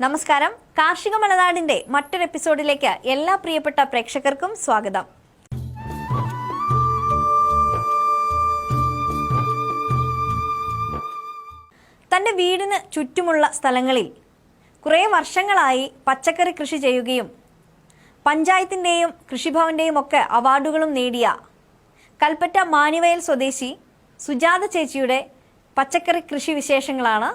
നമസ്കാരം. കാർഷിക മലനാടിന്റെ മറ്റൊരു എപ്പിസോഡിലേക്ക് എല്ലാ പ്രിയപ്പെട്ട പ്രേക്ഷകർക്കും സ്വാഗതം. തന്റെ വീടിന് ചുറ്റുമുള്ള സ്ഥലങ്ങളിൽ കുറേ വർഷങ്ങളായി പച്ചക്കറി കൃഷി ചെയ്യുകയും പഞ്ചായത്തിന്റെയും കൃഷിഭവന്റെയും ഒക്കെ അവാർഡുകളും നേടിയ കൽപ്പറ്റ മാനിവയൽ സ്വദേശി സുജാത ചേച്ചിയുടെ പച്ചക്കറി കൃഷി വിശേഷങ്ങളാണ്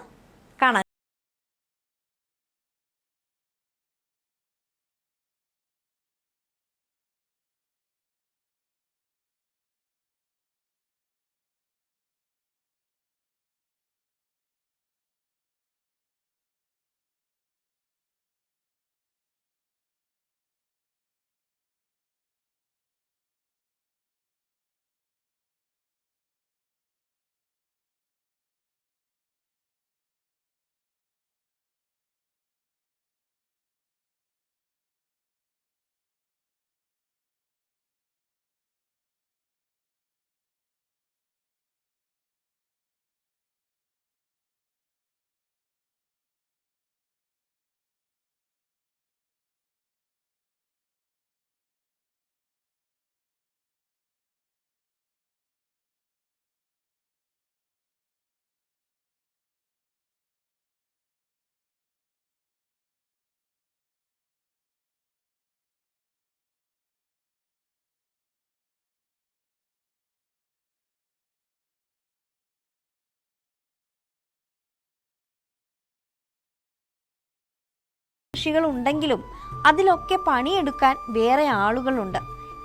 കൃഷികൾ ഉണ്ടെങ്കിലും അതിലൊക്കെ പണിയെടുക്കാൻ വേറെ ആളുകളുണ്ട്.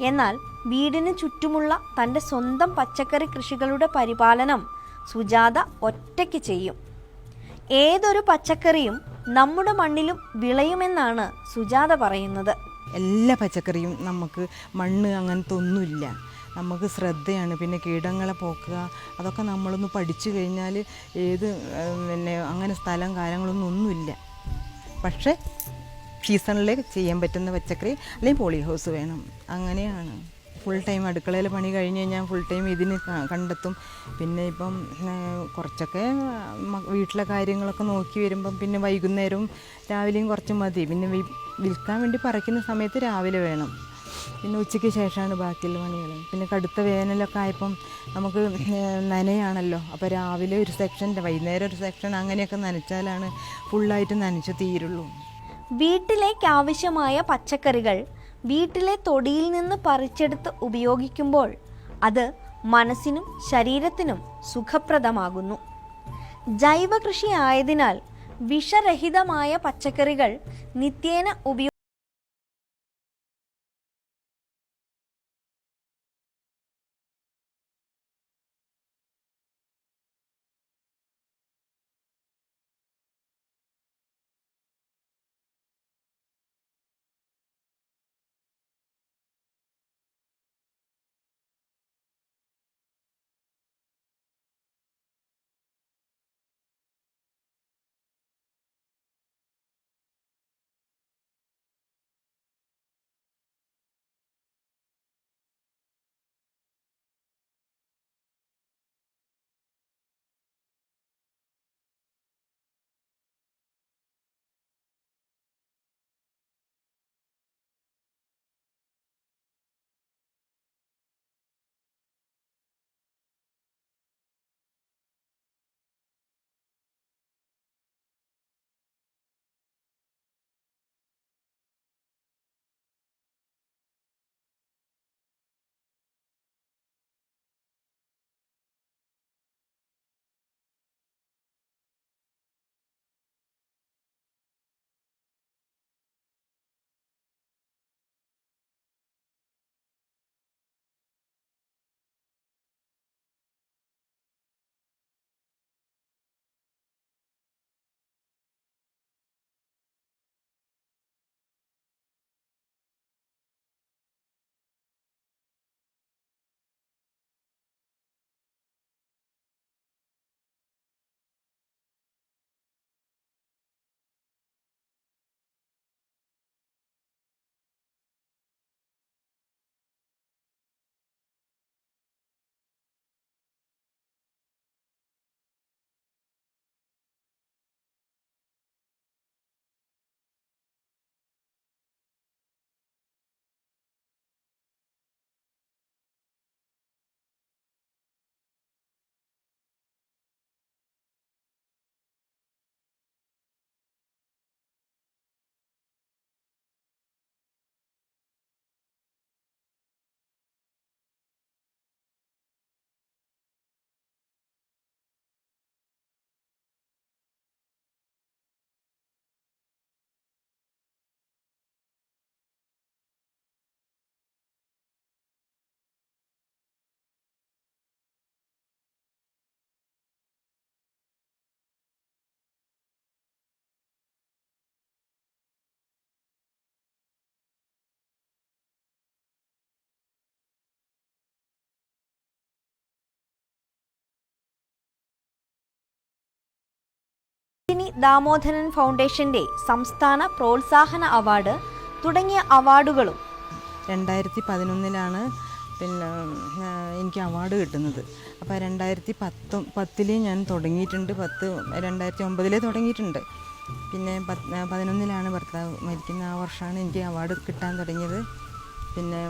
എന്നാൽ വീടിന് ചുറ്റുമുള്ള തന്റെ സ്വന്തം പച്ചക്കറി കൃഷികളുടെ പരിപാലനം സുജാത ഒറ്റയ്ക്ക് ചെയ്യും. ഏതൊരു പച്ചക്കറിയും നമ്മുടെ മണ്ണിലും വിളയുമെന്നാണ് സുജാത പറയുന്നത്. എല്ലാ പച്ചക്കറിയും നമുക്ക് മണ്ണ് അങ്ങനത്തെ ഒന്നുമില്ല. നമുക്ക് ശ്രദ്ധയാണ്. പിന്നെ കീടങ്ങളെ പോക്കുക അതൊക്കെ നമ്മളൊന്ന് പഠിച്ചു കഴിഞ്ഞാൽ ഏത് പിന്നെ അങ്ങനെ സ്ഥലം കാര്യങ്ങളൊന്നും ഒന്നുമില്ല. പക്ഷേ സീസണിൽ ചെയ്യാൻ പറ്റുന്ന പച്ചക്കറി അല്ലെങ്കിൽ പോളി ഹൗസ് വേണം. അങ്ങനെയാണ്. ഫുൾ ടൈം അടുക്കളയിൽ പണി കഴിഞ്ഞ് കഴിഞ്ഞാൽ ഫുൾ ടൈം ഇതിന് കണ്ടെത്തും. പിന്നെ ഇപ്പം കുറച്ചൊക്കെ വീട്ടിലെ കാര്യങ്ങളൊക്കെ നോക്കി വരുമ്പം പിന്നെ വൈകുന്നേരവും രാവിലെയും കുറച്ച് മതി. പിന്നെ വിൽക്കാൻ വേണ്ടി പറിക്കുന്ന സമയത്ത് രാവിലെ വേണം. പിന്നെ ഉച്ചയ്ക്ക് ശേഷമാണ് ബാക്കിയുള്ള പണികൾ പിന്നെ കടുത്ത വേനലൊക്കെ ആയപ്പം നമുക്ക് നനയാണല്ലോ. അപ്പോൾ രാവിലെ ഒരു സെക്ഷൻ വൈകുന്നേരം ഒരു സെക്ഷൻ അങ്ങനെയൊക്കെ നനച്ചാലാണ് ഫുള്ളായിട്ട് നനച്ച് തീരുള്ളൂ. വീട്ടിലേക്ക് ആവശ്യമായ പച്ചക്കറികൾ വീട്ടിലെ തൊടിയിൽ നിന്ന് പറിച്ചെടുത്ത് ഉപയോഗിക്കുമ്പോൾ അത് മനസ്സിനും ശരീരത്തിനും സുഖപ്രദമാകുന്നു. ജൈവ കൃഷി ആയതിനാൽ വിഷരഹിതമായ പച്ചക്കറികൾ നിത്യേന ഉപയോഗ ഇനി ദാമോദരൻ ഫൗണ്ടേഷന്റെ സംസ്ഥാന പ്രോത്സാഹന അവാർഡ് തുടങ്ങിയ അവാർഡുകളും. രണ്ടായിരത്തി പതിനൊന്നിലാണ് പിന്നെ എനിക്ക് അവാർഡ് കിട്ടുന്നത്. അപ്പോൾ രണ്ടായിരത്തി പത്തും പത്തിലേ ഞാൻ തുടങ്ങിയിട്ടുണ്ട്. പത്ത് രണ്ടായിരത്തി ഒമ്പതിലേ തുടങ്ങിയിട്ടുണ്ട്. പിന്നെ പത്ത് പതിനൊന്നിലാണ് ഭർത്താവ് മരിക്കുന്ന ആ വർഷമാണ് എനിക്ക് അവാർഡ് കിട്ടാൻ തുടങ്ങിയത്. പിന്നെ